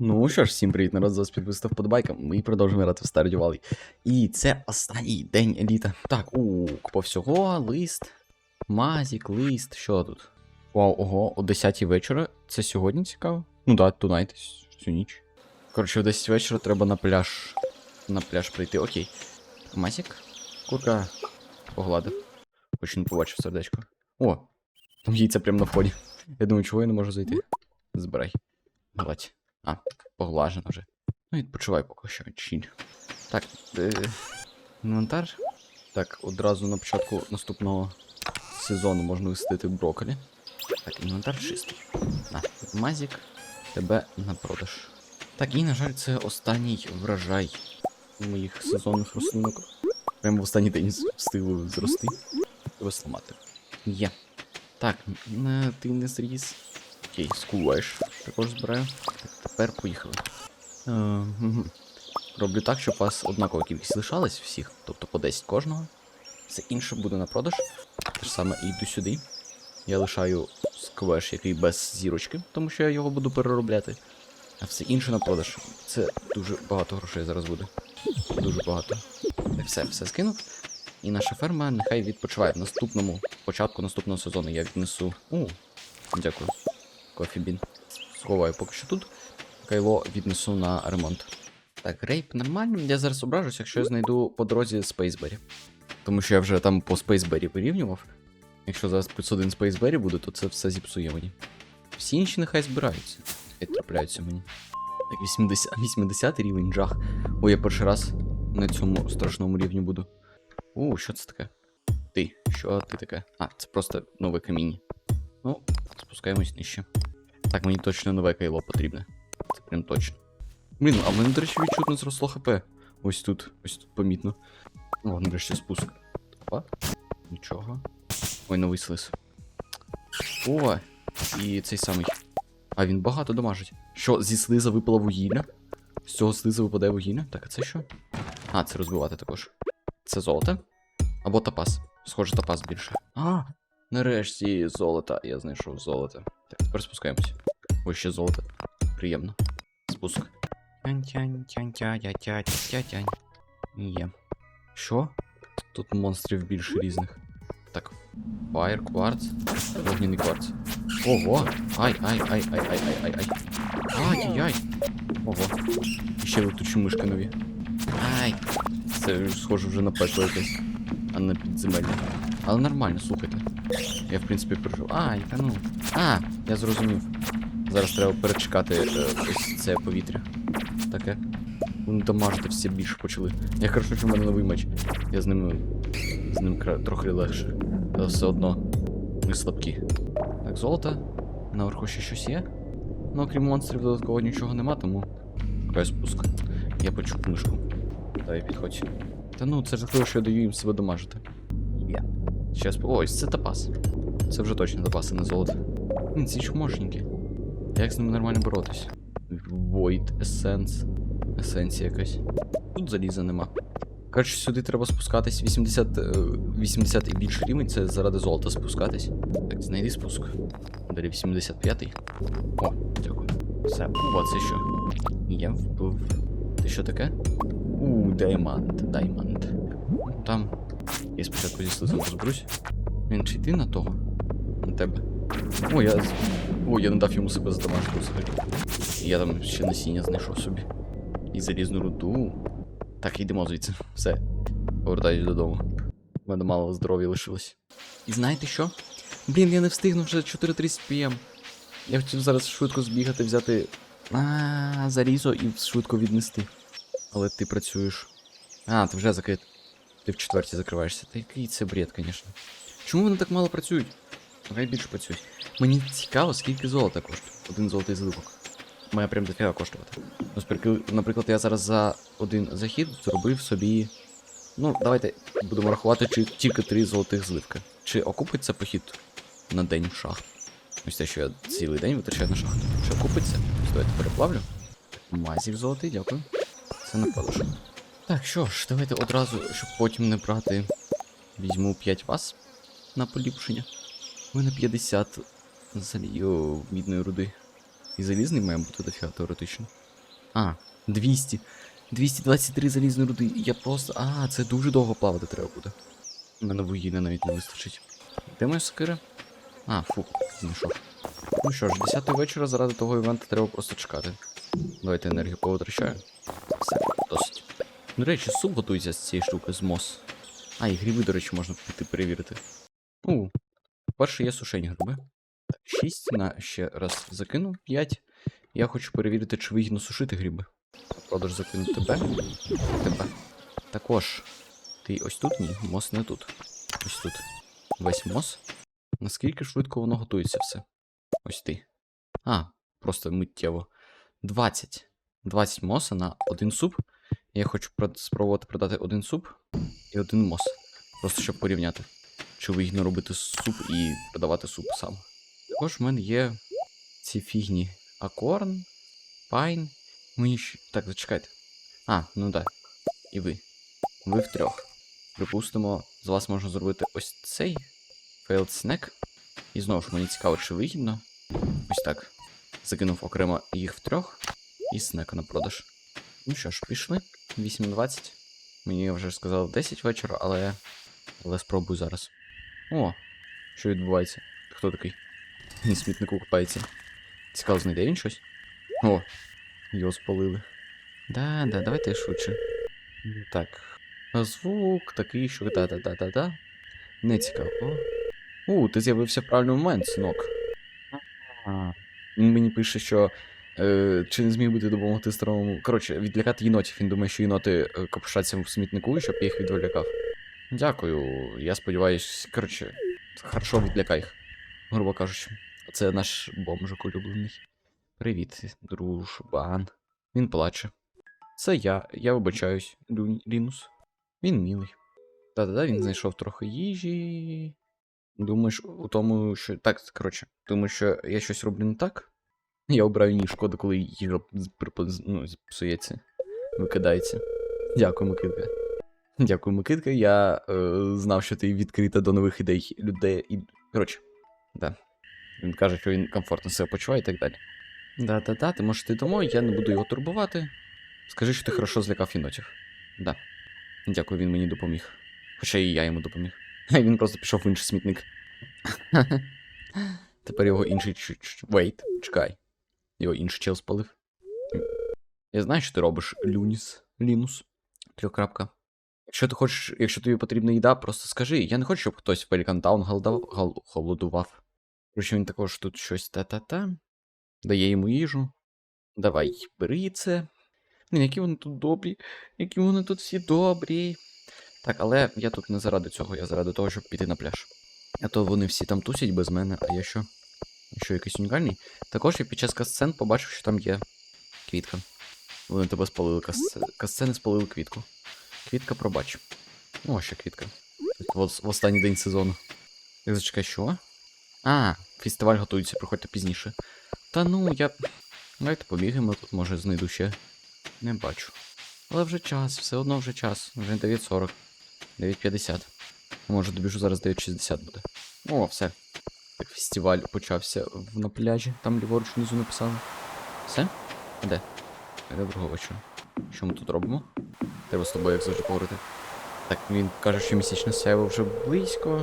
Ну що ж, всім привіт, народ, з вас підписав подбайка. Ми продовжуємо грати в Stardew Valley. І це останній день літа. Так, у купа всього, лист, мазік, лист, що тут? Вау, ого, о 10 вечора. Це сьогодні цікаво? Ну да, тунайт, всю ніч. Коротше, о 10 вечора треба на пляж. На пляж прийти. Окей. Мазік? Курка погладив. Хоч не побачив сердечко. О, там яйця прямо на вході. Я думаю, чого я не можу зайти. Збирай. Гладь. А, поглажено вже. Ну, відпочивай поки що, чіль. Так, е, інвентар. Так, одразу на початку наступного сезону можна висадити брокколі. Так, інвентар чистий. На, мазік, тебе на продаж. Так, і, на жаль, це останній врожай моїх сезонних рослинок. Прямо в останній день встигли зрости. Треба сламати. Є. Так, ти не зріс. Окей, скуваєш. Також збираю. Тепер поїхали. Е. Роблю так, щоб у вас однакова кількість лишалась всіх, тобто по 10 кожного. Все інше буде на продаж. Те ж саме йду сюди. Я лишаю сквеш, який без зірочки, тому що я його буду переробляти. А все інше на продаж. Це дуже багато грошей зараз буде. Дуже багато. Все, все скинув. І наша ферма нехай відпочиває. В наступному, початку наступного сезону я віднесу. У, дякую. Кофібін. Сховаю поки що тут. Кайло віднесу на ремонт. Так, рейп нормально. Я зараз ображусь, якщо я знайду по дорозі Спейсбері. Тому що я вже там по Спейсбері вирівнював. Якщо зараз плюс один Спейсбері буде, то це все зіпсує мені. Всі інші нехай збираються. І трапляються мені. Так, 80, 80 рівень жах. Ой, я перший раз на цьому страшному рівні буду. У, що це таке? Ти, що ти таке? А, це просто нове каміння. Ну, спускаємось нижче. Так, мені точно нове кайло потрібне. Це прям точно. Блін, а в мене, до речі, відчутно зросло хп. Ось тут, ось тут помітно. О, нарешті спуск. Опа. Нічого. Ой, новий слиз. О! І цей самий. А він багато дамажить. Що, зі слиза випало вугілля? З цього слиза випадає вугілля? Так, а це що? А, це розбивати також. Це золото? Або топаз. Схоже, топаз більше. А! Нарешті золото. Я знайшов золото. Так, тепер спускаємось. Ось ще золото. Приємно. Спуск. Тянь-тянь-тянь-тянь-тянь-тянь-тянь. Є. Що? Тут монстрів більше різних. Так. Фаєр, кварц. Вогняний кварц. Ого! Ай, ай, ай, ай, ай, ай, ай, ай. Ай-яй-яй. Ого. І ще летучі мишки нові. Ай. Це схоже вже на пекло якесь, а не підземелля. Але нормально, слухайте. Я в принципі пережив. Ай, та ну. А, я зрозумів. Зараз треба перечекати е, ось це повітря. Таке. Вони дамажити все більше почали. Я хорошо, що в мене новий меч. Я з ним. з ним трохи легше. Але все одно. Ми слабкі. Так, золото. Наверху ще щось є. Ну, окрім монстрів, додатково нічого нема, тому. Шукаю спуск. Я почув книжку. Давай підходь. Та ну, це жахливо, що я даю їм себе дамажити. Є. Щас. Ось, це топаз. Це вже точно топаз, а не золото. Ці чмошники. Як з ними нормально боротись? Void Essence. Есенція якась. Тут заліза нема. Коротше, сюди треба спускатись 80, е, 80 і більше рівень, це заради золота спускатись. Так, знайди спуск. Далі 85-й. О, дякую. Все. О, це що? Я вбив. Це що таке? У, даймант, даймант. Там. Я спочатку зі слизом розберусь. Він чи йти на того? На тебе. О, я. О, я не дав йому себе задамажити взагалі. Я там ще насіння знайшов собі. І залізну руду. Так, йдемо звідси. Все. Повертаюсь додому. У мене мало здоров'я лишилось. І знаєте що? Блін, я не встигну вже 4.30 пм. Я хотів зараз швидко збігати, взяти. А, залізо і швидко віднести. Але ти працюєш. А, ти вже закрит. Ти в четвертій закриваєшся. Та який це бред, звісно. Чому вони так мало працюють? Хай більше працюють. Мені цікаво, скільки золота коштує. Один золотий зливок. Має прям дофіга коштувати. Наприклад, я зараз за один захід зробив собі. Ну, давайте будемо рахувати, чи тільки три золотих зливки. Чи окупиться похід на день в шахту? Ось те, що я цілий день витрачаю на шахту. Чи окупиться? Давайте переплавлю. Мазів золотий, дякую. Це на продаж. Так, що ж, давайте одразу, щоб потім не брати. Візьму 5 вас на поліпшення. Мене 50 залію мідної руди. І залізний має бути дофіга теоретично. А, 200. 223 залізної руди. Я просто. А, це дуже довго плавати треба буде. У мене вугілля навіть не вистачить. Де моя сокира? А, фу, знайшов. Ну що ж, 10 вечора заради того івента треба просто чекати. Давайте енергію повитрачаю. Все, досить. До речі, суп готується з цієї штуки з мос. А, і гриби, до речі, можна піти перевірити. У, перше є сушені гриби. 6 на ще раз закину. 5. Я хочу перевірити, чи вигідно сушити гриби. Продаж закину тебе. Тебе. Також. Ти ось тут? Ні, мос не тут. Ось тут. Весь мос. Наскільки швидко воно готується все? Ось ти. А, просто миттєво. 20. 20 моса на один суп. Я хочу спробувати продати один суп і один мос. Просто щоб порівняти. Чи вигідно робити суп і продавати суп сам. Також в мене є ці фігні. Акорн, Пайн. Мені ще. Так, зачекайте. А, ну так. І ви. Ви втрьох. Припустимо, з вас можна зробити ось цей Failed Snack. І знову ж мені цікаво, чи вигідно. Ось так. Закинув окремо їх втрьох і снека на продаж. Ну що ж, пішли. 8.20. Мені вже сказали 10 вечора, але. Але спробую зараз. О, що відбувається? Хто такий? На смітнику купається. Цікаво, знайде він щось? О, його спалили. Да, да, давайте швидше. Так. Звук такий, що та-та-та-та-та. Не цікаво. У, ти з'явився в правильний момент, синок. Він мені пише, що. Е, чи не зміг би ти допомогти старому. Коротше, відлякати єнотів. Він думає, що єноти е, в смітнику, щоб їх відволікав. Дякую. Я сподіваюсь, коротше, хорошо відлякай їх. Грубо кажучи. Це наш бомжик улюблений. Привіт, дружбан. Він плаче. Це я, я вибачаюсь, Лю... Лінус. Він милий. Та-та-та, він знайшов трохи їжі. Думаєш, у тому, що. Так, коротше, думаєш, що я щось роблю не так? Я обираю ні шкода, коли їжа ну, псується, викидається. Дякую, Микитка. Дякую, Микитка. Я е, знав, що ти відкрита до нових ідей людей. І... Коротше, да. Він каже, що він комфортно себе почуває і так далі. Да-да-да, ти можеш йти домой, я не буду його турбувати. Скажи, що ти хорошо злякав єнотів. Да. Дякую, він мені допоміг. Хоча і я йому допоміг. Він просто пішов в інший смітник. Тепер його інший Вейт, чекай. Його інший чел спалив. Я знаю, що ти робиш, Люніс. Лінус. Трьохкрапка. Якщо ти хочеш, якщо тобі потрібна їда, просто скажи. Я не хочу, щоб хтось в гол- голодував. Короче, він також тут щось та-та-та. Дає йому їжу. Давай, бери це. Блін, які вони тут добрі, які вони тут всі добрі. Так, але я тут не заради цього, я заради того, щоб піти на пляж. А то вони всі там тусять без мене, а я що? Що якийсь унікальний? Також я під час касцен побачив, що там є квітка. Вони тебе спалили касце... Касцени спалили квітку. Квітка пробач. О, ще квітка. В, останній день сезону. Так, зачекай, що? А, фестиваль готується, приходьте пізніше. Та ну, я. Давайте побігаємо, тут може знайду ще. Не бачу. Але вже час, все одно вже час. Вже 9.40. 9.50. Може, добіжу зараз 9.60 буде. О, все. Так, фестиваль почався на пляжі, там ліворуч внизу написали. Все? А де? Доброго вечора. Що ми тут робимо? Треба з тобою як завжди поговорити. Так, він каже, що місячне сяйво вже близько.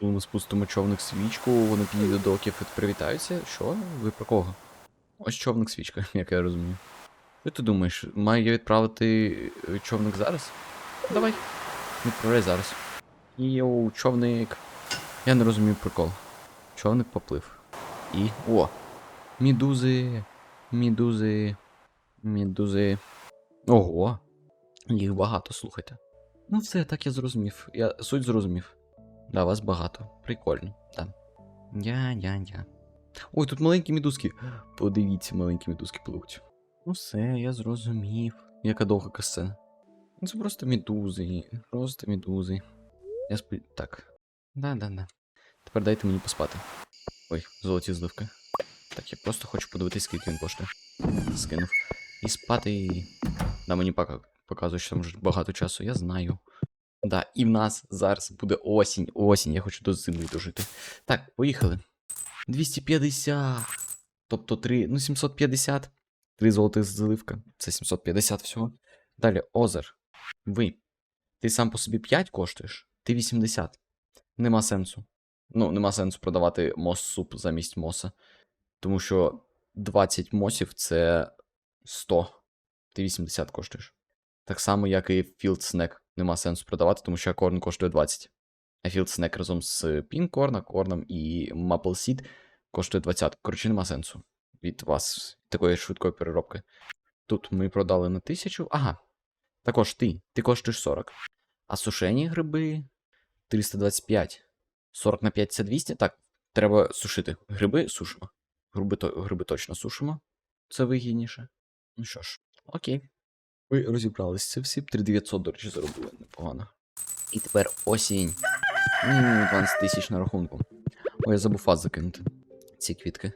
Ми спустимо човник свічку, вони підійдуть до оків і привітаються. Що? Ви про кого? Ось човник свічка, як я розумію. Що ти думаєш, маю я відправити е, човник зараз? Давай. Відправляй зараз. Йоу, човник. Я не розумію прикол. Човник поплив. І. О! Мідузи. Мідузи. Мідузи. Ого. Їх багато, слухайте. Ну все, так я зрозумів. Я суть зрозумів. Да, вас багато. Прикольно, да. Я-я-я. Ой, тут маленькі мідузки. Подивіться, маленькі мідузки пливуть. Ну все, я зрозумів. Яка довга касцена. Ну, Це просто мідузи. Просто мідузи. Я спи. Так. Да-да-да. Тепер дайте мені поспати. Ой, золоті зливки. Так, я просто хочу подивитись, скільки він коштує. Скинув. І спати. Да, мені пока показує, що там вже багато часу, я знаю. Да, і в нас зараз буде осінь. Осінь, я хочу до зими дожити. Так, поїхали. 250. Тобто 3, ну 750. 3 золотих заливка. Це 750 всього. Далі, озер. Ви. Ти сам по собі 5 коштуєш, ти 80. Нема сенсу. Ну, нема сенсу продавати мос суп замість моса. Тому що 20 мосів це 100. Ти 80 коштуєш. Так само, як і Field Snack. Нема сенсу продавати, тому що корн коштує 20. А Field Snack разом з Пінкорна, корном і Maple Seed коштує 20. Коротше, нема сенсу від вас такої швидкої переробки. Тут ми продали на 1000. Ага. Також ти. Ти коштуєш 40. А сушені гриби 325. 40 на 5 це 200. Так, треба сушити. Гриби сушимо. Гриби, гриби точно сушимо. Це вигідніше. Ну що ж, окей. Ви розібралися це всі. 3900, до речі, заробили непогано. І тепер осінь. М, 12 тисяч на рахунку. Ой, я забув фаз закинути. Ці квітки.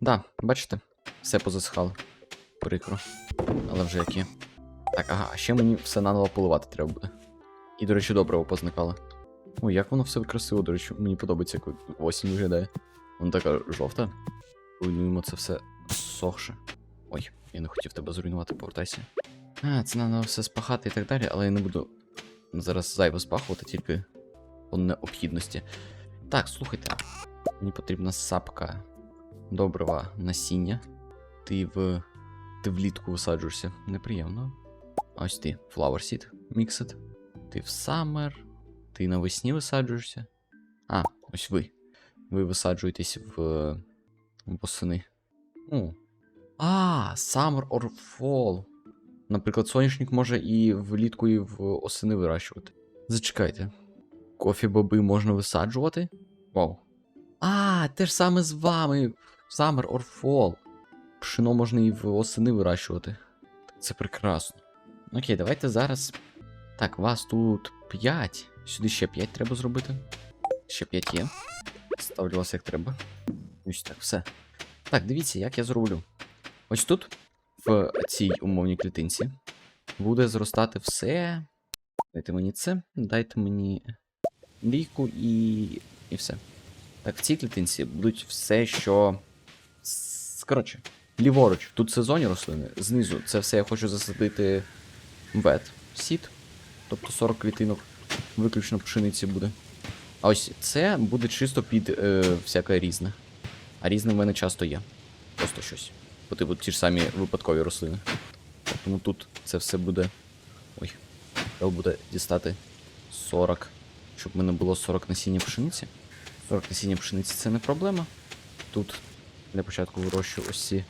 Да, бачите, все позасихало. Прикро. Але вже як є. Так, ага, а ще мені все наново поливати треба буде. І, до речі, добре позникало. Ой, як воно все красиво, до речі, мені подобається, як осінь виглядає. Вона така жовта. Руйнуємо це все сохше. Ой, я не хотів тебе зруйнувати, повертайся. А, це треба все спахати і так далі, але я не буду зараз зайво спахувати, тільки по необхідності. Так, слухайте. Мені потрібна сапка доброго насіння. Ти в. Ти влітку висаджуєшся. Неприємно. Ось ти, Flower Seed Mixed. Ти в Summer. Ти навесні висаджуєшся. А, ось ви. Ви висаджуєтесь в. восени. О. А, Summer or Fall. Наприклад, соняшник може і влітку, і в осени вирощувати. Зачекайте. Кофі боби можна висаджувати? Вау. А, те ж саме з вами. Summer or Fall. Пшено можна і в осени вирощувати. Це прекрасно. Окей, давайте зараз. Так, вас тут 5. Сюди ще 5 треба зробити. Ще 5 є. Ставлю вас як треба. Ось так, все. Так, дивіться, як я зроблю. Ось тут, в цій умовній клітинці, буде зростати все. Дайте мені це, дайте мені лійку і. і все. Так, в цій клітинці будуть все, що. Коротше, ліворуч, тут сезонні рослини, знизу це все я хочу засадити вет сіт. Тобто 40 клітинок, виключно пшениці буде. А ось це буде чисто під е, всяке різне. А різне в мене часто є. Просто щось. Бо типу ті ж самі випадкові рослини. Тому тут це все буде. Ой, треба буде дістати 40. Щоб в мене було 40 насіння пшениці. 40 насіння пшениці це не проблема. Тут для початку вирощую ось ці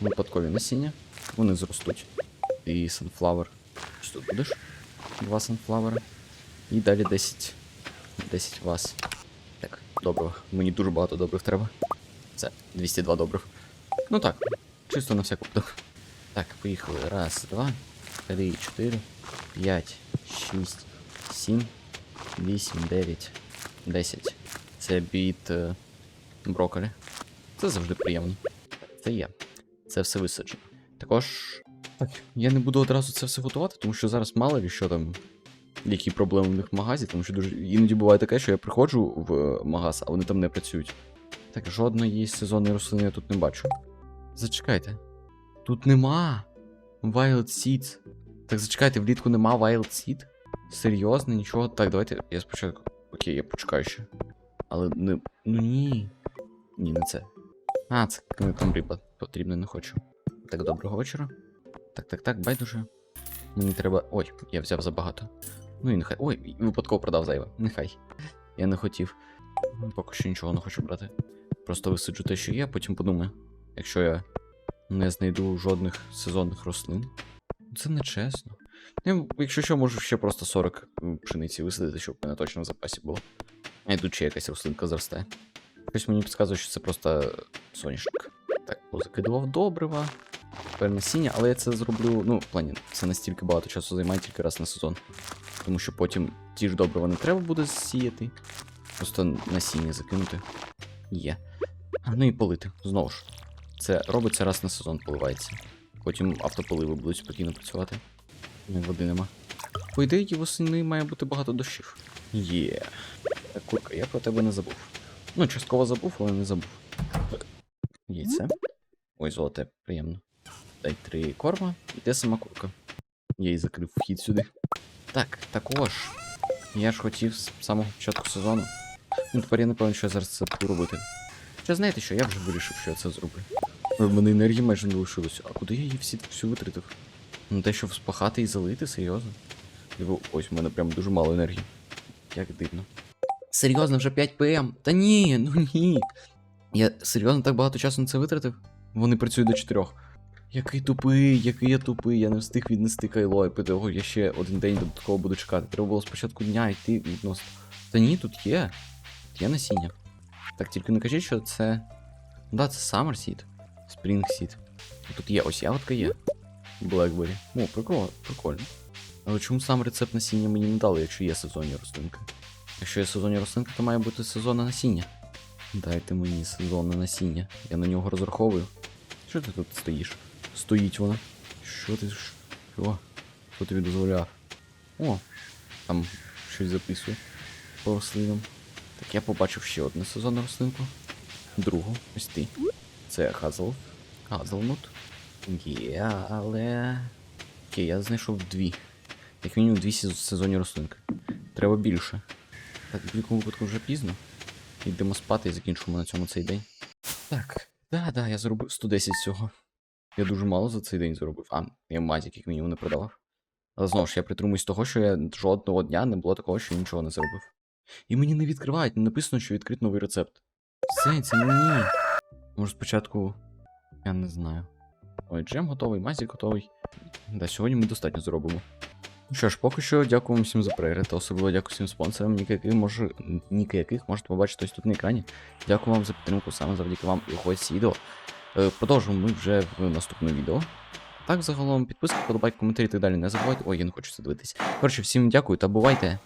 випадкові насіння. Вони зростуть. І sunflower. Ось тут будеш. Два санфлавери. І далі 10. 10 вас. Так, доброго. Мені дуже багато добрих треба. Це 202 добрих. Ну так, чисто на всяк випадок. Так, поїхали. Раз, два, три, чотири, п'ять, шість, сім, вісім, дев'ять, десять. Це біт е, брокколі. Це завжди приємно. Це є. Це все висаджено. Також. Так, я не буду одразу це все готувати, тому що зараз мало ли що там. Які проблеми в них в магазі, тому що дуже іноді буває таке, що я приходжу в е, магаз, а вони там не працюють. Так, жодної сезонної рослини я тут не бачу. Зачекайте. Тут нема Wild Seeds. Так зачекайте, влітку нема Wild Seed? Серйозно, нічого. Так, давайте я спочатку. Окей, я почекаю ще. Але не. Ну ні. Ні, не це. А, це там риба потрібно, не хочу. Так, доброго вечора. Так, так, так, байдуже. Мені треба. Ой, я взяв забагато. Ну і нехай. Ой, випадково продав зайве. Нехай. Я не хотів. Поки що нічого не хочу брати. Просто висаджу те, що є, потім подумаю. Якщо я не знайду жодних сезонних рослин. Це не чесно. Ну, якщо що, можу ще просто 40 пшениці висадити, щоб в мене точно в запасі було. А йду чи якась рослинка зросте. Щось мені підказує, що це просто соняшник. Так, позакидував добрива. Тепер насіння, але я це зроблю. Ну, в плані, це настільки багато часу займає тільки раз на сезон. Тому що потім ті ж добрива не треба буде сіяти. Просто насіння закинути. Є. А, ну і полити. Знову ж. Це робиться раз на сезон, поливається. Потім автополиви будуть спокійно працювати. Ну, води нема. По ідеї, восени має бути багато дощів. Є. Курка, я про тебе не забув. Ну, частково забув, але не забув. Яйце. Ой, золоте, приємно. дай три корма, і де сама курка. Я їй закрив вхід сюди. Так, також. Я ж хотів з самого початку сезону. Ну, тепер я не певен, що я зараз це буду робити. Хоча знаєте що, я вже вирішив, що я це зроблю. В мене енергії майже не лишилося. А куди я її всі всю витратив? Ну те, щоб спахати і залити, серйозно. Диво, ось у мене прям дуже мало енергії. Як дивно. Серйозно, вже 5 ПМ? Та ні, ну ні. Я серйозно так багато часу на це витратив? Вони працюють до 4. Який тупий, який я тупий, я не встиг віднести кайло, і того я ще один день додатково буду чекати. Треба було спочатку дня йти відносно. Та ні, тут є. Тут є насіння. Так, тільки не кажіть, що це. Ну Да, це Summer Seed. Spring Seed. Тут є, ось ягодка є. Blackberry. О, прикольно, прикольно. Але чому сам рецепт насіння мені не дали, якщо є сезонні рослинки? Якщо є сезонні рослинки, то має бути сезонне насіння. Дайте мені сезонне насіння. Я на нього розраховую. Що ти тут стоїш? Стоїть вона. Що ти. Що? Хто тобі дозволяв? О, там щось записує по рослинам. Так я побачив ще одну сезонну рослинку. Другу, ось ти. Це Хазл. Хазлнут. Є, але. Окей, я знайшов дві. Як мінімум дві сезонні рослинки. Треба більше. Так, в будь-якому випадку вже пізно. Йдемо спати і закінчимо на цьому цей день. Так, да, да, я зробив 110 всього. Я дуже мало за цей день зробив. А, я мазік як мінімум не продавав. Але знову ж я притримуюсь того, що я жодного дня не було такого, що нічого не зробив. І мені не відкривають, не написано, що відкрит новий рецепт. Це ні. Може спочатку. Я не знаю. Ой, джем готовий, мазік готовий. Да, сьогодні ми достатньо зробимо. Ну що ж, поки що дякую вам всім за перегляд, особливо дякую всім спонсорам, ніки яких, може, ніки можете побачити ось тут на екрані. Дякую вам за підтримку, саме завдяки вам і ось відео. Е, Продовжимо ми вже в наступному відео. Так, загалом, підписка, подобайки, коментарі і так далі не забувайте. Ой, я не хочу це дивитись. Коротше, всім дякую та бувайте.